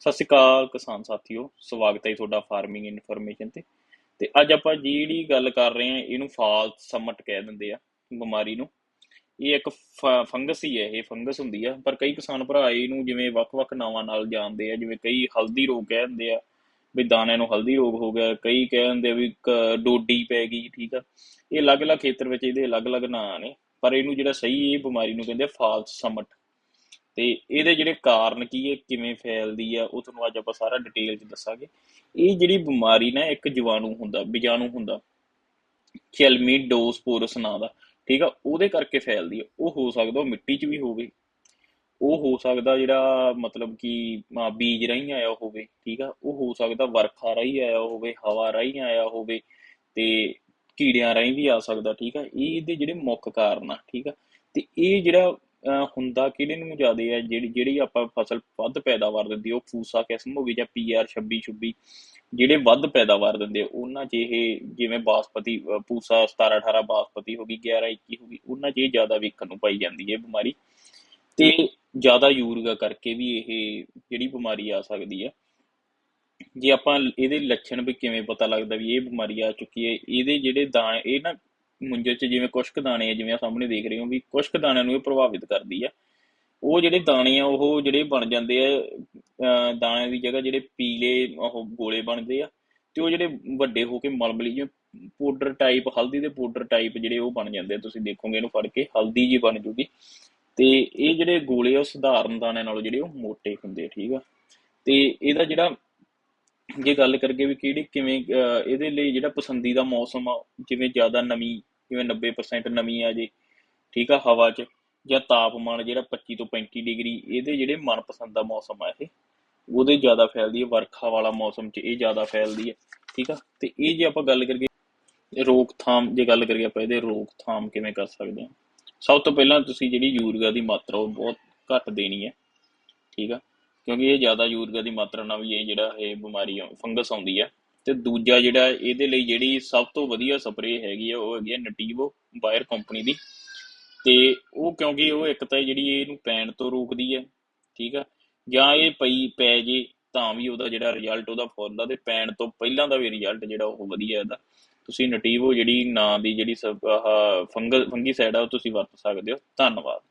ਸਤਿ ਸ਼੍ਰੀ ਅਕਾਲ ਕਿਸਾਨ ਸਾਥੀਓ, ਸਵਾਗਤ ਹੈ ਤੁਹਾਡਾ ਫਾਰਮਿੰਗ ਇਨਫੋਰਮੇਸ਼ਨ ਤੇ। ਤੇ ਅੱਜ ਆਪਾਂ ਜਿਹੜੀ ਗੱਲ ਕਰ ਰਹੇ ਹਾਂ, ਇਹਨੂੰ ਫਾਲ ਸਮਟ ਕਹਿ ਦਿੰਦੇ ਆ, ਬਿਮਾਰੀ ਨੂੰ। ਇਹ ਇੱਕ ਫੰਗਸ ਹੀ ਹੈ, ਇਹ ਫੰਗਸ ਹੁੰਦੀ ਆ। ਪਰ ਕਈ ਕਿਸਾਨ ਭਰਾ ਇਹਨੂੰ ਜਿਵੇਂ ਵੱਖ-ਵੱਖ ਨਾਵਾਂ ਨਾਲ ਜਾਣਦੇ ਆ, ਜਿਵੇਂ ਕਈ ਹਲਦੀ ਰੋਗ ਕਹਿ ਦਿੰਦੇ ਆ, ਵੀ ਦਾਣਿਆਂ ਨੂੰ ਹਲਦੀ ਰੋਗ ਹੋ ਗਿਆ। ਕਈ ਕਹਿ ਦਿੰਦੇ ਆ ਵੀ ਡੋਡੀ ਪੈ ਗਈ, ਠੀਕ ਆ। ਇਹ ਅਲੱਗ-ਅਲੱਗ ਖੇਤਰ ਵਿੱਚ ਇਹਦੇ ਅਲੱਗ-ਅਲੱਗ ਨਾਂ ਨੇ, ਪਰ ਇਹਨੂੰ ਜਿਹੜਾ ਸਹੀ ਇਹ ਬਿਮਾਰੀ ਨੂੰ ਕਹਿੰਦੇ ਆ ਫਾਲਸ ਸਮਟ। ਤੇ ਇਹਦੇ ਜਿਹੜੇ ਕਾਰਨ ਕੀ ਹੈ, ਕਿਵੇਂ ਫੈਲਦੀ ਆ, ਉਹ ਤੁਹਾਨੂੰ ਅੱਜ ਆਪਾਂ ਸਾਰਾ ਡਿਟੇਲ ਚ ਦੱਸਾਂਗੇ। ਇਹ ਜਿਹੜੀ ਬਿਮਾਰੀ ਨਾ, ਇੱਕ ਜੀਵਾਣੂ ਹੁੰਦਾ, ਬੀਜਾਣੂ ਹੁੰਦਾ ਚੈਲਮੀਡੋਸਪੋਰਸ ਨਾਂ ਦਾ, ਠੀਕ ਆ, ਉਹਦੇ ਕਰਕੇ ਫੈਲਦੀ ਆ। ਉਹ ਹੋ ਸਕਦਾ ਉਹ ਮਿੱਟੀ 'ਚ ਵੀ ਹੋਵੇ। ਉਹ ਹੋ ਸਕਦਾ ਜਿਹੜਾ ਮਤਲਬ ਕਿ ਬੀਜ ਰਾਹੀਂ ਆਇਆ ਹੋਵੇ, ਠੀਕ ਆ। ਉਹ ਹੋ ਸਕਦਾ ਵਰਖਾ ਰਾਹੀਂ ਆਇਆ ਹੋਵੇ, ਹਵਾ ਰਾਹੀਂ ਆਇਆ ਹੋਵੇ ਤੇ ਕੀੜਿਆਂ ਰਾਹੀਂ ਵੀ ਆ ਸਕਦਾ, ਠੀਕ ਆ। ਇਹ ਇਹਦੇ ਜਿਹੜੇ ਮੁੱਖ ਕਾਰਨ ਆ, ਠੀਕ ਆ। ਤੇ ਇਹ ਜਿਹੜਾ ਹੁੰਦਾ ਕਿਹੜੇ ਨੂੰ ਜ਼ਿਆਦੇ ਆ ਜਿਹੜੀ ਜਿਹੜੀ ਆਪਾਂ ਫਸਲ ਵੱਧ ਪੈਦਾਵਾਰ ਦਿੰਦੀ ਉਹ ਫੂਸਾ ਕਿਸਮ ਹੋ ਗਈ ਜਾਂ ਪੀਆਰ 26 26 ਜਿਹੜੇ ਵੱਧ ਪੈਦਾਵਾਰ ਦਿੰਦੇ ਉਹਨਾਂ 'ਚ ਇਹ ਜਿਵੇਂ ਬਾਸਪਤੀ ਪੂਸਾ 17 18 ਬਾਸਪਤੀ ਹੋ ਗਈ 11 21 ਹੋ ਗਈ, ਉਹਨਾਂ 'ਚ ਇਹ ਜ਼ਿਆਦਾ ਵੇਖਣ ਨੂੰ ਪਾਈ ਜਾਂਦੀ ਹੈ ਇਹ ਬਿਮਾਰੀ। ਤੇ ਜ਼ਿਆਦਾ ਯੂਰੀਆ ਕਰਕੇ ਵੀ ਇਹ ਜਿਹੜੀ ਬਿਮਾਰੀ ਆ ਸਕਦੀ ਹੈ। ਜੇ ਆਪਾਂ ਇਹਦੇ ਲੱਛਣ ਵੀ ਕਿਵੇਂ ਪਤਾ ਲੱਗਦਾ ਵੀ ਇਹ ਬਿਮਾਰੀ ਆ ਚੁੱਕੀ ਹੈ, ਇਹਦੇ ਜਿਹੜੇ ਦਾਣੇ, ਇਹ ਨਾ ਮੁੰਜੇ 'ਚ ਜਿਵੇਂ ਕੁਸ਼ਕ ਦਾਣੇ ਆ ਜਿਵੇਂ ਆ ਸਾਹਮਣੇ ਦੇਖ ਰਹੇ ਹੋ ਵੀ ਕੁਸ਼ਕ ਦਾਣਿਆਂ ਨੂੰ ਇਹ ਪ੍ਰਭਾਵਿਤ ਕਰਦੀ ਆ। ਉਹ ਜਿਹੜੇ ਦਾਣੇ ਆ ਉਹ ਜਿਹੜੇ ਬਣ ਜਾਂਦੇ ਆ ਦਾਣਿਆਂ ਦੀ ਜਗ੍ਹਾ ਜਿਹੜੇ ਪੀਲੇ ਉਹ ਗੋਲੇ ਬਣਦੇ ਆ ਤੇ ਉਹ ਜਿਹੜੇ ਵੱਡੇ ਹੋ ਕੇ ਮਲਮਲੀ ਜਿਵੇਂ ਪਾਊਡਰ ਟਾਈਪ ਹਲਦੀ ਦੇ ਪਾਊਡਰ ਟਾਈਪ ਜਿਹੜੇ ਉਹ ਬਣ ਜਾਂਦੇ ਆ ਤੁਸੀਂ ਦੇਖੋਗੇ ਇਹਨੂੰ ਫੜ ਕੇ ਹਲਦੀ ਜੀ ਬਣ ਜੂਗੀ। ਤੇ ਇਹ ਜਿਹੜੇ ਗੋਲੇ ਆ ਉਹ ਸਧਾਰਨ ਦਾਣਿਆਂ ਨਾਲੋਂ ਜਿਹੜੇ ਉਹ ਮੋਟੇ ਹੁੰਦੇ ਆ ਠੀਕ ਆ। ਤੇ ਇਹਦਾ ਜਿਹੜਾ ਜੇ ਗੱਲ ਕਰੀਏ ਵੀ ਕਿਹੜੀ ਕਿਵੇਂ ਅਹ, ਇਹਦੇ ਲਈ ਜਿਹੜਾ ਪਸੰਦੀਦਾ ਮੌਸਮ ਆ ਜਿਵੇਂ ਜ਼ਿਆਦਾ ਨਮੀ ਜਿਵੇਂ 90% ਨਮੀ ਆ ਜੇ, ਠੀਕ ਆ ਹਵਾ 'ਚ, ਜਾਂ ਤਾਪਮਾਨ ਜਿਹੜਾ 25 ਤੋਂ 35 ਡਿਗਰੀ, ਇਹਦੇ ਜਿਹੜੇ ਮਨਪਸੰਦ ਦਾ ਮੌਸਮ ਆ ਇਹ, ਉਹਦੇ ਜ਼ਿਆਦਾ ਫੈਲਦੀ ਹੈ ਵਰਖਾ ਵਾਲਾ ਮੌਸਮ 'ਚ ਇਹ ਜ਼ਿਆਦਾ ਫੈਲਦੀ ਹੈ ਠੀਕ ਆ? ਤੇ ਇਹ ਜੇ ਆਪਾਂ ਗੱਲ ਕਰੀਏ, ਰੋਕਥਾਮ, ਜੇ ਗੱਲ ਕਰੀਏ ਆਪਾਂ ਇਹਦੇ ਰੋਕਥਾਮ ਕਿਵੇਂ ਕਰ ਸਕਦੇ ਹਾਂ ਸਭ ਤੋਂ ਪਹਿਲਾਂ ਤੁਸੀਂ ਜਿਹੜੀ ਯੂਰੀਆ ਦੀ ਮਾਤਰਾ, ਉਹ ਬਹੁਤ ਘੱਟ ਦੇਣੀ ਹੈ ਠੀਕ ਆ? ਕਿਉਂਕਿ ਇਹ ਜ਼ਿਆਦਾ ਯੂਰੀਆ ਦੀ ਮਾਤਰਾ ਨਾਲ ਵੀ ਇਹ ਜਿਹੜਾ ਇਹ ਬਿਮਾਰੀ ਫੰਗਸ ਆਉਂਦੀ ਹੈ ਤੇ ਦੂਜਾ ਜਿਹੜਾ ਇਹਦੇ ਲਈ ਜਿਹੜੀ ਸਭ ਤੋਂ ਵਧੀਆ ਸਪਰੇਅ ਹੈਗੀ ਆ, ਉਹ ਹੈਗੀ ਆ ਨਟੀਵੋ ਬਾਇਰ ਕੰਪਨੀ ਦੀ। ਤੇ ਉਹ ਕਿਉਂਕਿ ਉਹ ਇੱਕ ਤਾਂ ਜਿਹੜੀ ਇਹਨੂੰ ਪੈਣ ਤੋਂ ਰੋਕਦੀ ਹੈ ਠੀਕ ਆ, ਜਾਂ ਇਹ ਪਈ, ਪੈ ਜੇ ਤਾਂ ਵੀ ਉਹਦਾ ਜਿਹੜਾ ਰਿਜ਼ਲਟ ਉਹਦਾ ਫੁੱਲ ਆ, ਤੇ ਪੈਣ ਤੋਂ ਪਹਿਲਾਂ ਦਾ ਵੀ ਰਿਜ਼ਲਟ ਜਿਹੜਾ ਉਹ ਵਧੀਆ ਇਹਦਾ। ਤੁਸੀਂ ਨਟੀਵੋ ਜਿਹੜੀ ਨਾਂ ਦੀ ਜਿਹੜੀ ਸਬ- ਆਹ ਫੰਗਲ ਫੰਗੀਸਾਈਡ ਆ, ਉਹ ਤੁਸੀਂ ਵਰਤ ਸਕਦੇ ਹੋ। ਧੰਨਵਾਦ।